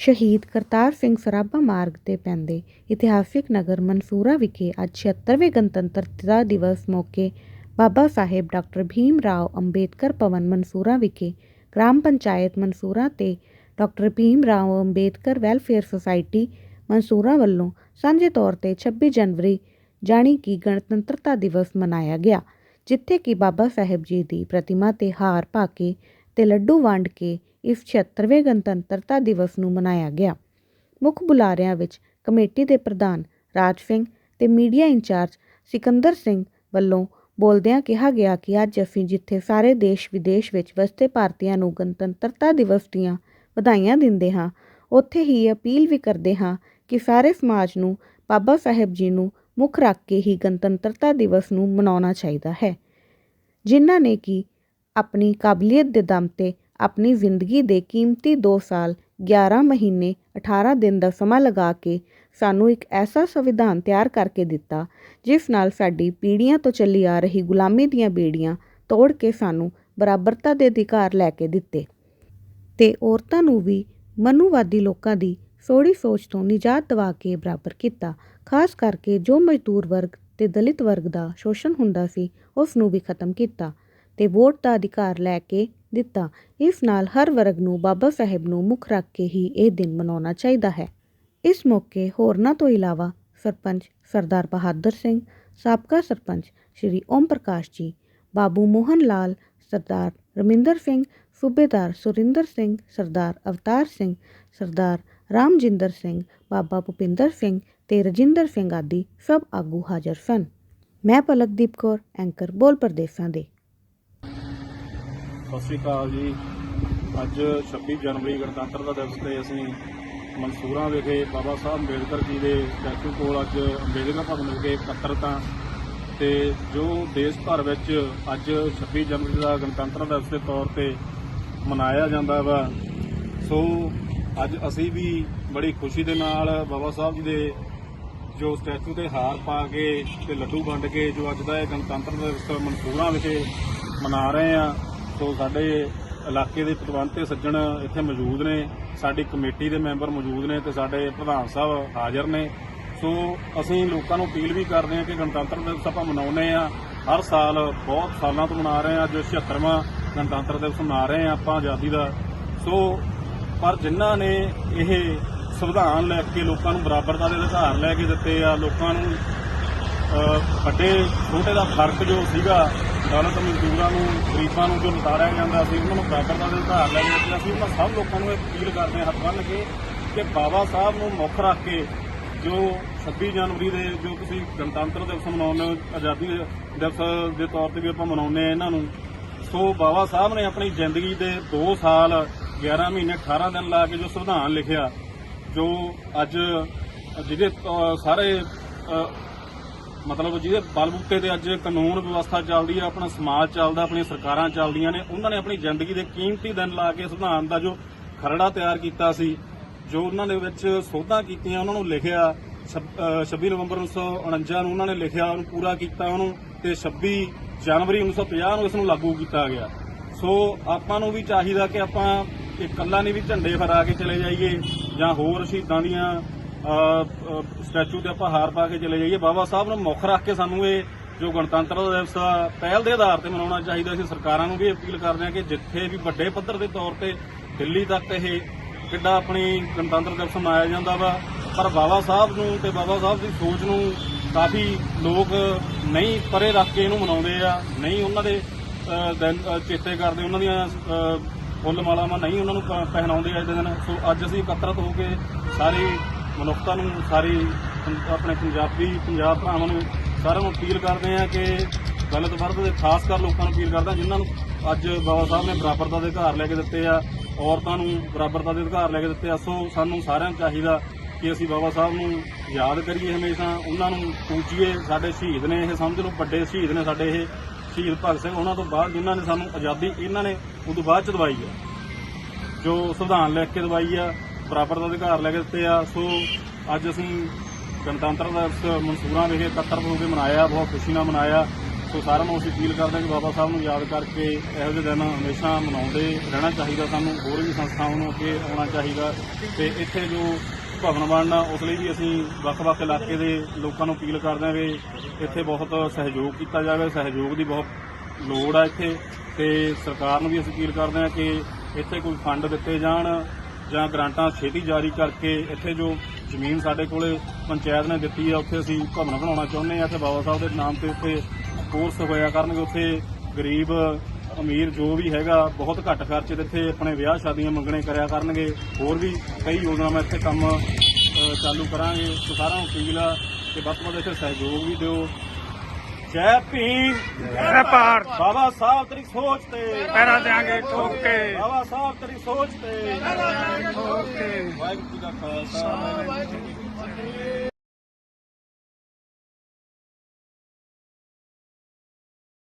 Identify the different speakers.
Speaker 1: ਸ਼ਹੀਦ ਕਰਤਾਰ ਸਿੰਘ ਸਰਾਭਾ ਮਾਰਗ ਤੇ ਪੈਂਦੇ ਇਤਿਹਾਸਿਕ ਨਗਰ ਮਨਸੂਰਾ ਵਿਖੇ ਅੱਜ 76ਵੇਂ ਗਣਤੰਤਰਤਾ ਦਿਵਸ ਮੌਕੇ ਬਾਬਾ ਸਾਹਿਬ ਡਾਕਟਰ ਭੀਮ ਰਾਓ ਅੰਬੇਦਕਰ ਭਵਨ ਮਨਸੂਰਾ ਵਿਖੇ ਗ੍ਰਾਮ ਪੰਚਾਇਤ ਮਨਸੂਰਾ ਤੇ doctor Bhim Rao Ambedkar welfare society Mansura ਵੱਲੋਂ ਸਾਂਝੇ ਤੌਰ ਤੇ 26 ਜਨਵਰੀ ਜਾਣੀ ਕਿ ਗਣਤੰਤਰਤਾ ਦਿਵਸ ਮਨਾਇਆ ਗਿਆ, ਜਿੱਥੇ ਕਿ ਬਾਬਾ ਸਾਹਿਬ ਜੀ ਦੀ ਪ੍ਰਤਿਮਾ ਤੇ ਹਾਰ ਪਾ ਕੇ ਅਤੇ ਲੱਡੂ ਵੰਡ ਕੇ ਇਸ 76ਵੇਂ ਗਣਤੰਤਰਤਾ ਦਿਵਸ ਨੂੰ ਮਨਾਇਆ ਗਿਆ। ਮੁੱਖ ਬੁਲਾਰਿਆਂ ਵਿੱਚ ਕਮੇਟੀ ਦੇ ਪ੍ਰਧਾਨ ਰਾਜ ਸਿੰਘ ਅਤੇ ਮੀਡੀਆ ਇੰਚਾਰਜ ਸਿਕੰਦਰ ਸਿੰਘ ਵੱਲੋਂ ਬੋਲਦਿਆਂ ਕਿਹਾ ਗਿਆ ਕਿ ਅੱਜ ਅਸੀਂ ਜਿੱਥੇ ਸਾਰੇ ਦੇਸ਼ ਵਿਦੇਸ਼ ਵਿੱਚ ਵਸਦੇ ਭਾਰਤੀਆਂ ਨੂੰ ਗਣਤੰਤਰਤਾ ਦਿਵਸ ਦੀਆਂ ਵਧਾਈਆਂ ਦਿੰਦੇ ਹਾਂ, ਉੱਥੇ ਹੀ ਅਪੀਲ ਵੀ ਕਰਦੇ ਹਾਂ ਕਿ ਸਾਰੇ ਸਮਾਜ ਨੂੰ ਬਾਬਾ ਸਾਹਿਬ ਜੀ ਨੂੰ ਮੁੱਖ ਰੱਖ ਕੇ ਹੀ ਗਣਤੰਤਰਤਾ ਦਿਵਸ ਨੂੰ ਮਨਾਉਣਾ ਚਾਹੀਦਾ ਹੈ। ਜਿਨ੍ਹਾਂ ਨੇ ਕਿ ਆਪਣੀ ਕਾਬਲੀਅਤ ਦੇ ਦਮ ਤੇ ਆਪਣੀ ਜ਼ਿੰਦਗੀ ਦੇ ਕੀਮਤੀ ਦੋ ਸਾਲ 11 ਮਹੀਨੇ 18 ਦਿਨ ਦਾ ਸਮਾਂ ਲਗਾ ਕੇ ਸਾਨੂੰ ਇੱਕ ਐਸਾ ਸੰਵਿਧਾਨ ਤਿਆਰ ਕਰਕੇ ਦਿੱਤਾ, ਜਿਸ ਨਾਲ ਸਾਡੀ ਪੀੜ੍ਹੀਆਂ ਤੋਂ ਚੱਲੀ ਆ ਰਹੀ ਗੁਲਾਮੀ ਦੀਆਂ ਬੇੜੀਆਂ ਤੋੜ ਕੇ ਸਾਨੂੰ ਬਰਾਬਰਤਾ ਦੇ ਅਧਿਕਾਰ ਲੈ ਕੇ ਦਿੱਤੇ। ਤੇ ਔਰਤਾਂ ਨੂੰ ਵੀ ਮਨੂਵਾਦੀ ਲੋਕਾਂ ਦੀ ਸੋੜੀ ਸੋਚ ਤੋਂ ਨਿਜਾਤ ਦਿਵਾ ਕੇ ਬਰਾਬਰ ਕੀਤਾ, ਖਾਸ ਕਰਕੇ ਜੋ ਮਜ਼ਦੂਰ ਵਰਗ ਤੇ ਦਲਿਤ ਵਰਗ ਦਾ ਸ਼ੋਸ਼ਣ ਹੁੰਦਾ ਸੀ, ਉਸ ਨੂੰ ਵੀ ਖਤਮ ਕੀਤਾ। ਅਤੇ ਵੋਟ ਦਾ ਅਧਿਕਾਰ ਲੈ ਕੇ ਦਿੱਤਾ। ਇਸ ਨਾਲ ਹਰ ਵਰਗ ਨੂੰ ਬਾਬਾ ਸਾਹਿਬ ਨੂੰ ਮੁੱਖ ਰੱਖ ਕੇ ਹੀ ਇਹ ਦਿਨ ਮਨਾਉਣਾ ਚਾਹੀਦਾ ਹੈ। ਇਸ ਮੌਕੇ ਹੋਰਨਾਂ ਤੋਂ ਇਲਾਵਾ ਸਰਪੰਚ ਸਰਦਾਰ ਬਹਾਦਰ ਸਿੰਘ, ਸਾਬਕਾ ਸਰਪੰਚ ਸ਼੍ਰੀ ਓਮ ਪ੍ਰਕਾਸ਼ ਜੀ, ਬਾਬੂ ਮੋਹਨ ਲਾਲ, ਸਰਦਾਰ ਰਮਿੰਦਰ ਸਿੰਘ, ਸੂਬੇਦਾਰ ਸੁਰਿੰਦਰ ਸਿੰਘ, ਸਰਦਾਰ ਅਵਤਾਰ ਸਿੰਘ, ਸਰਦਾਰ ਰਾਮਜਿੰਦਰ ਸਿੰਘ, ਬਾਬਾ ਭੁਪਿੰਦਰ ਸਿੰਘ ਤੇ ਰਜਿੰਦਰ ਸਿੰਘ ਆਦਿ ਸਭ ਆਗੂ ਹਾਜ਼ਰ ਸਨ। ਮੈਂ ਪਲਕਦੀਪ ਕੌਰ, ਐਂਕਰ ਬੋਲ ਪ੍ਰਦੇਸ਼ਾਂ ਦੇ।
Speaker 2: ਸਤਿ ਸ਼੍ਰੀ ਅਕਾਲ ਜੀ। ਅੱਜ 26 ਜਨਵਰੀ ਗਣਤੰਤਰ ਦਾ ਦਿਵਸ ਤੇ ਅਸੀਂ ਮਨਸੂਰਾਂ ਵਿਖੇ ਬਾਬਾ ਸਾਹਿਬ ਅੰਬੇਦਕਰ ਜੀ ਦੇ ਸਟੈਚੂ ਕੋਲ ਅੱਜ ਅੰਬੇਦਕਰ ਭਵਨ ਵਿਖੇ ਇਕੱਤਰਤਾ ਤੇ। ਜੋ ਦੇਸ਼ ਭਰ ਵਿੱਚ ਅੱਜ 26 ਜਨਵਰੀ ਦਾ ਗਣਤੰਤਰ ਦਿਵਸ ਦੇ ਤੌਰ ਤੇ ਮਨਾਇਆ ਜਾਂਦਾ ਵਾ, ਸੋ ਅੱਜ ਅਸੀਂ ਵੀ ਬੜੀ ਖੁਸ਼ੀ ਦੇ ਨਾਲ ਬਾਬਾ ਸਾਹਿਬ ਜੀ ਦੇ ਜੋ ਸਟੈਚੂ ਤੇ ਹਾਰ ਪਾ ਕੇ ਤੇ ਲੱਡੂ ਵੰਡ ਕੇ ਜੋ ਅੱਜ ਦਾ ਇਹ ਗਣਤੰਤਰ ਦਿਵਸ ਮਨਸੂਰਾਂ ਵਿਖੇ ਮਨਾ ਰਹੇ ਆ ਸੋ ਸਾਡੇ ਇਲਾਕੇ ਦੇ ਪਤਵੰਤ ਤੇ ਸੱਜਣ ਇੱਥੇ ਮੌਜੂਦ ਨੇ, ਸਾਡੀ ਕਮੇਟੀ ਦੇ ਮੈਂਬਰ ਮੌਜੂਦ ਨੇ ਤੇ ਸਾਡੇ ਪ੍ਰਧਾਨ ਸਾਹਿਬ ਹਾਜ਼ਰ ਨੇ। ਸੋ ਅਸੀਂ ਲੋਕਾਂ ਨੂੰ ਅਪੀਲ ਵੀ ਕਰਦੇ ਹਾਂ ਕਿ ਗਣਤੰਤਰ ਦਿਵਸ ਆਪਾਂ ਮਨਾਉਂਦੇ ਆ ਹਰ ਸਾਲ ਬਹੁਤ ਸਾਲਾਂ ਤੋਂ ਮਨਾ ਰਹੇ ਆ ਅੱਜ 76ਵਾਂ ਗਣਤੰਤਰ ਦਿਵਸ ਮਨਾ ਰਹੇ ਆ ਆਪਾਂ ਆਜ਼ਾਦੀ ਦਾ। ਸੋ ਪਰ ਜਿਨ੍ਹਾਂ ਨੇ ਇਹ ਸੰਵਿਧਾਨ ਲੈ ਕੇ ਲੋਕਾਂ ਨੂੰ ਬਰਾਬਰਤਾ ਦੇ ਅਧਿਕਾਰ ਲੈ ਕੇ ਦਿੱਤੇ ਆ, ਲੋਕਾਂ ਨੂੰ ਵੱਡੇ ਛੋਟੇ ਦਾ ਫ਼ਰਕ ਜੋ ਸੀਗਾ ਦੌਲਤ ਮਜ਼ਦੂਰਾਂ ਨੂੰ, ਗਰੀਬਾਂ ਨੂੰ ਜੋ ਲਤਾੜਿਆ ਜਾਂਦਾ ਸੀ ਉਹਨਾਂ ਨੂੰ ਬਰਾਬਰਤਾ ਦੇ ਅਧਿਕਾਰ ਲੈ ਕੇ ਦਿੱਤੇ ਅਸੀਂ ਉਹਨਾਂ ਸਭ ਲੋਕਾਂ ਨੂੰ ਅਪੀਲ ਕਰਦੇ ਹਾਂ ਹੱਥ ਬੰਨ੍ਹ ਕੇ ਕਿ ਬਾਬਾ ਸਾਹਿਬ ਨੂੰ ਮੁੱਖ ਰੱਖ ਕੇ ਜੋ 26 ਜਨਵਰੀ ਦੇ ਜੋ ਤੁਸੀਂ ਗਣਤੰਤਰ ਦਿਵਸ ਮਨਾਉਂਦੇ ਹੋ, ਆਜ਼ਾਦੀ ਦਿਵਸ ਦੇ ਤੌਰ ਤੇ ਵੀ ਆਪਾਂ ਮਨਾਉਂਦੇ ਆ ਇਹਨਾਂ ਨੂੰ, ਸੋ ਬਾਬਾ ਸਾਹਿਬ ਨੇ ਆਪਣੀ ਜ਼ਿੰਦਗੀ ਦੇ 2 ਸਾਲ 11 ਮਹੀਨੇ 18 ਦਿਨ ਲਾ ਕੇ ਜੋ ਸੰਵਿਧਾਨ ਲਿਖਿਆ, ਜੋ ਅੱਜ ਜਿਹਦੇ ਸਾਰੇ ਮਤਲਬ ਜਿਹਦੇ ਬਲਬੂਤੇ ਤੇ ਅੱਜ ਕਾਨੂੰਨ ਵਿਵਸਥਾ ਚੱਲਦੀ ਹੈ ਆਪਣਾ ਸਮਾਜ ਚੱਲਦਾ, ਆਪਣੀਆਂ ਸਰਕਾਰਾਂ ਚੱਲਦੀਆਂ ਨੇ, ਉਹਨਾਂ ਨੇ ਆਪਣੀ ਜ਼ਿੰਦਗੀ ਦੇ ਕੀਮਤੀ ਦਿਨ ਲਾ ਕੇ ਸੰਵਿਧਾਨ ਦਾ ਜੋ ਖਰੜਾ ਤਿਆਰ ਕੀਤਾ ਸੀ, ਜੋ ਉਹਨਾਂ ਦੇ ਵਿੱਚ ਸੋਧਾਂ ਕੀਤੀਆਂ, ਉਹਨਾਂ ਨੂੰ ਲਿਖਿਆ, ਛਬ- ਅਹ 26 ਨਵੰਬਰ 1949 ਨੂੰ ਉਹਨਾਂ ਨੇ ਲਿਖਿਆ, ਉਹਨੂੰ ਪੂਰਾ ਕੀਤਾ ਉਹਨੂੰ, ਤੇ 26 ਜਨਵਰੀ 1950 ਨੂੰ ਇਸ ਨੂੰ ਲਾਗੂ ਕੀਤਾ ਗਿਆ। ਸੋ ਆਪਾਂ ਨੂੰ ਵੀ ਚਾਹੀਦਾ ਕਿ ਆਪਾਂ ਇਕੱਲਾ ਨਹੀਂ ਵੀ ਝੰਡੇ ਫਰਾ ਕੇ ਚਲੇ ਜਾਈਏ ਜਾਂ ਹੋਰ ਸ਼ਹੀਦਾਂ ਦੀਆਂ ਸਟੈਚੂ ਤੇ ਆਪਾਂ ਹਾਰ ਪਾ ਕੇ ਚਲੇ ਜਾਈਏ। ਬਾਬਾ ਸਾਹਿਬ ਨੂੰ ਮੁੱਖ ਰੱਖ ਕੇ ਸਾਨੂੰ ਇਹ ਜੋ ਗਣਤੰਤਰ ਦਿਵਸ ਆ, ਪਹਿਲ ਦੇ ਆਧਾਰ ਤੇ ਮਨਾਉਣਾ ਚਾਹੀਦਾ। ਅਸੀਂ ਸਰਕਾਰਾਂ ਨੂੰ ਵੀ ਅਪੀਲ ਕਰਦੇ ਹਾਂ ਕਿ ਜਿੱਥੇ ਵੀ ਵੱਡੇ ਪੱਧਰ ਦੇ ਤੌਰ ਤੇ ਦਿੱਲੀ ਤੱਕ ਇਹ ਕਿੱਡਾ ਆਪਣੀ ਗਣਤੰਤਰ ਦਿਵਸ ਮਨਾਇਆ ਜਾਂਦਾ ਵਾ। ਪਰ ਬਾਬਾ ਸਾਹਿਬ ਨੂੰ ਤੇ ਬਾਬਾ ਸਾਹਿਬ ਦੀ ਸੋਚ ਨੂੰ ਕਾਫੀ ਲੋਕ ਨਹੀਂ ਪਰੇ ਰੱਖ ਕੇ ਇਹਨੂੰ ਮਨਾਉਂਦੇ ਆ। ਨਹੀਂ ਉਹਨਾਂ ਦੇ ਚੇਤੇ ਕਰਦੇ ਉਹਨਾਂ ਦੀਆਂ ਫੁੱਲ ਮਾਲਾਵਾਂ ਨਹੀਂ ਉਹਨਾਂ ਨੂੰ ਪ- ਪਹਿਨਾਉਂਦੇ ਅੱਜ ਦੇ ਦਿਨ। ਸੋ ਅੱਜ ਅਸੀਂ ਇਕੱਤਰਤ ਹੋ ਕੇ ਸਾਰੀ ਮਨੁੱਖਤਾ ਨੂੰ ਸਾਰੀ ਆਪਣੇ ਪੰਜਾਬੀ, ਪੰਜਾਬ ਭਰਾਵਾਂ ਨੂੰ ਸਾਰਿਆਂ ਨੂੰ ਅਪੀਲ ਕਰਦੇ ਆ ਕਿ ਦਲਿਤ ਵਰਗ ਦੇ ਖਾਸ ਕਰ ਲੋਕਾਂ ਨੂੰ ਅਪੀਲ ਕਰਦਾ ਜਿਨ੍ਹਾਂ ਨੂੰ ਅੱਜ ਬਾਬਾ ਸਾਹਿਬ ਨੇ ਬਰਾਬਰਤਾ ਦੇ ਅਧਿਕਾਰ ਲੈ ਕੇ ਦਿੱਤੇ ਆ, ਔਰਤਾਂ ਨੂੰ ਬਰਾਬਰਤਾ ਦੇ ਅਧਿਕਾਰ ਲੈ ਕੇ ਦਿੱਤੇ ਆ, ਸੋ ਸਾਨੂੰ ਸਾਰਿਆਂ ਨੂੰ ਚਾਹੀਦਾ ਕਿ ਅਸੀਂ ਬਾਬਾ ਸਾਹਿਬ ਨੂੰ ਯਾਦ ਕਰੀਏ ਹਮੇਸ਼ਾ, ਉਹਨਾਂ ਨੂੰ ਪੂਜੀਏ, ਸਾਡੇ ਸ਼ਹੀਦ ਨੇ ਇਹ ਸਮਝ ਲਓ, ਵੱਡੇ ਸ਼ਹੀਦ ਨੇ ਸਾਡੇ ਇਹ ਸ਼ਹੀਦ ਭਗਤ ਸਿੰਘ, ਉਹਨਾਂ ਤੋਂ ਬਾਅਦ ਜਿਨ੍ਹਾਂ ਨੇ ਸਾਨੂੰ ਆਜ਼ਾਦੀ, ਇਹਨਾਂ ਨੇ ਉਦੋਂ ਬਾਅਦ ਚ ਦਵਾਈ ਆ, ਜੋ ਸੰਵਿਧਾਨ ਲਿਖ ਕੇ ਦਵਾਈ ਆ ਬਰਾਬਰ ਦਾ ਅਧਿਕਾਰ ਲੈ ਕੇ ਦਿੱਤੇ ਆ। ਸੋ ਅੱਜ ਅਸੀਂ ਗਣਤੰਤਰ ਦਿਵਸ ਮਨਸੂਰਾਂ ਵਿਖੇ ਇਕੱਤਰ ਹੋ ਕੇ ਮਨਾਇਆ, ਬਹੁਤ ਖੁਸ਼ੀ ਨਾਲ ਮਨਾਇਆ। ਸੋ ਸਾਰਿਆਂ ਨੂੰ ਅਸੀਂ ਅਪੀਲ ਕਰਦੇ ਹਾਂ ਕਿ ਬਾਬਾ ਸਾਹਿਬ ਨੂੰ ਯਾਦ ਕਰਕੇ ਇਹੋ ਜਿਹੇ ਦਿਨ ਹਮੇਸ਼ਾ ਮਨਾਉਂਦੇ ਰਹਿਣਾ ਚਾਹੀਦਾ ਸਾਨੂੰ, ਹੋਰ ਵੀ ਸੰਸਥਾਵਾਂ ਨੂੰ ਅੱਗੇ ਆਉਣਾ ਚਾਹੀਦਾ। ਤੇ ਇੱਥੇ ਜੋ ਭਵਨ ਬਣਨਾ, ਉਸ ਲਈ ਵੀ ਅਸੀਂ ਵੱਖ-ਵੱਖ ਇਲਾਕੇ ਦੇ ਲੋਕਾਂ ਨੂੰ ਅਪੀਲ ਕਰਦੇ ਹਾਂ ਵੀ ਇੱਥੇ ਬਹੁਤ ਸਹਿਯੋਗ ਕੀਤਾ ਜਾਵੇ। ਸਹਿਯੋਗ ਦੀ ਬਹੁਤ ਲੋੜ ਆ ਇੱਥੇ। ਤੇ ਸਰਕਾਰ ਨੂੰ ਵੀ ਅਸੀਂ ਅਪੀਲ ਕਰਦੇ ਹਾਂ ਕਿ ਇੱਥੇ ਕੋਈ ਫੰਡ ਦਿੱਤੇ ਜਾਣ। ਜਾਂ ਗ੍ਰਾਂਟਾਂ ਛੇਤੀ ਜਾਰੀ ਕਰਕੇ ਇੱਥੇ ਜੋ ਜ਼ਮੀਨ ਸਾਡੇ ਕੋਲੇ ਪੰਚਾਇਤ ਨੇ ਦਿੱਤੀ ਆ, ਉੱਥੇ ਅਸੀਂ ਭਵਨ ਬਣਾਉਣਾ ਚਾਹੁੰਦੇ ਆ ਤੇ ਬਾਬਾ ਸਾਹਿਬ ਦੇ ਨਾਮ ਤੇ ਉੱਥੇ ਕੋਰਸ ਹੋਇਆ ਕਰਨਗੇ। ਉੱਥੇ ਗਰੀਬ ਅਮੀਰ ਜੋ ਵੀ ਹੈਗਾ, ਬਹੁਤ ਘੱਟ ਖਰਚੇ ਤੇ ਇੱਥੇ ਆਪਣੇ ਵਿਆਹ ਸ਼ਾਦੀਆਂ ਮੰਗਣੇ ਕਰਿਆ ਕਰਨਗੇ। ਹੋਰ ਵੀ ਕਈ ਯੋਜਨਾਵਾਂ ਇੱਥੇ ਕੰਮ ਚਾਲੂ ਕਰਾਂਗੇ। ਸੋ ਸਾਰਿਆਂ ਨੂੰ ਅਪੀਲ ਆ ਕਿ ਵੱਧ ਤੋਂ ਵੱਧ ਇੱਥੇ ਸਹਿਯੋਗ ਵੀ ਦਿਓ। ਜੈ ਭੀਮ।
Speaker 3: ਜੈ ਭਾਰਤ।
Speaker 2: ਬਾਬਾ ਸਾਹਿਬ ਤੇਰੀ ਸੋਚ ਤੇ।
Speaker 3: ਪੈਰਾ ਦੇਾਂਗੇ ਠੋਕ ਕੇ।
Speaker 2: ਬਾਬਾ ਸਾਹਿਬ ਤੇਰੀ ਸੋਚ ਤੇ।
Speaker 3: ਠੋਕ ਕੇ।
Speaker 2: ਵਾਹਿਗੁਰੂ ਜੀ ਦਾ ਖਾਲਸਾ। ਵਾਹਿਗੁਰੂ ਜੀ ਕੀ ਫਤਿਹ।